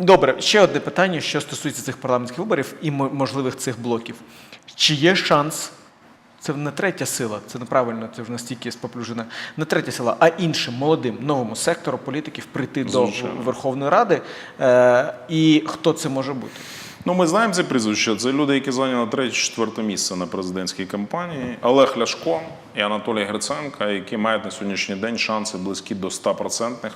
Добре, ще одне питання, що стосується цих парламентських виборів і можливих цих блоків. Чи є шанс? Це не третя сила, це неправильно, це вже настільки споплюжена. Не третя сила, а іншим молодим новому сектору політиків прийти Звичайно. до Верховної Ради. Е, і хто це може бути? Ну, ми знаємо ці прізвища. Це люди, які зайняли третє-четверте місце на президентській кампанії. Олег Ляшко і Анатолій Гриценко, які мають на сьогоднішній день шанси близькі до 100%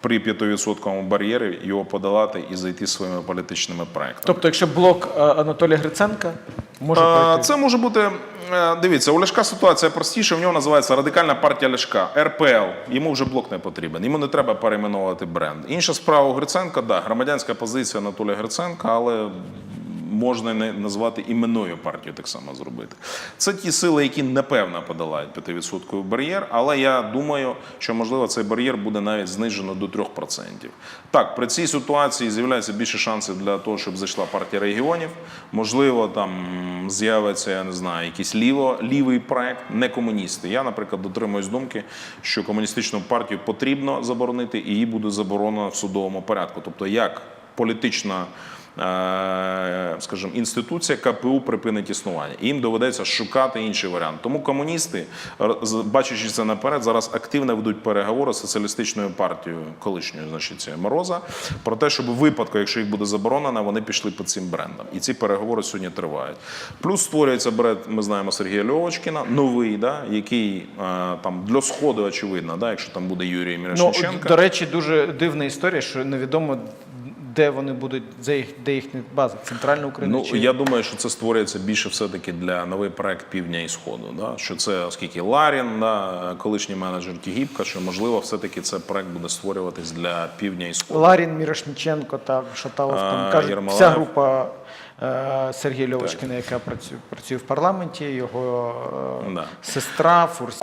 при 5% бар'єрі його подолати і зайти своїми політичними проектами. Тобто, якщо блок е, Анатолія Гриценка може А, пройти. Це може бути. е, Дивіться, у Ляшка ситуація простіша. В нього називається радикальна партія Ляшка РПЛ. Йому вже блок не потрібен. Йому не треба перейменовувати бренд. Інша справа у Гриценка, да, громадянська позиція Анатолія Гриценка, але можна не назвати іменною партію так само зробити. Це ті сили, які непевно подолають 5% бар'єр, але я думаю, що можливо цей бар'єр буде навіть знижено до 3%. Так, при цій ситуації з'являється більше шансів для того, щоб зайшла партія регіонів. Можливо, там з'явиться, я не знаю, якийсь ліво, лівий проект, не комуністи. Я, наприклад, дотримуюсь думки, що комуністичну партію потрібно заборонити, і її буде заборонено в судовому порядку. Тобто, як політична. Скажімо, інституція КПУ припинить існування. І їм доведеться шукати інший варіант. Тому комуністи, бачачи це наперед, зараз активно ведуть переговори з соціалістичною партією колишньою, значить, Мороза, про те, щоб у випадку, якщо їх буде заборонено, вони пішли по цим брендам. І ці переговори сьогодні тривають. Плюс створюється бренд, ми знаємо Сергія Льовочкіна, новий, да, який е, там для сходу очевидно, да, якщо там буде Юрій Ну, до речі, дуже дивна історія, що невідомо, де вони будуть, де, їх, де їхня база, центральна Україна Ну чи я думаю, що це створюється більше все-таки для новий проект півдня і сходу. Да? Що це, оскільки Ларін, да, колишній менеджер Тігіпка, що можливо, все-таки це проект буде створюватись для півдня і сходу. Ларін, Мірошніченко та Шаталов, там кажуть, Єрмолаєв. вся група е, Сергія Льовочкина, яка працює, працює в парламенті, його е, Да. сестра, Фурс.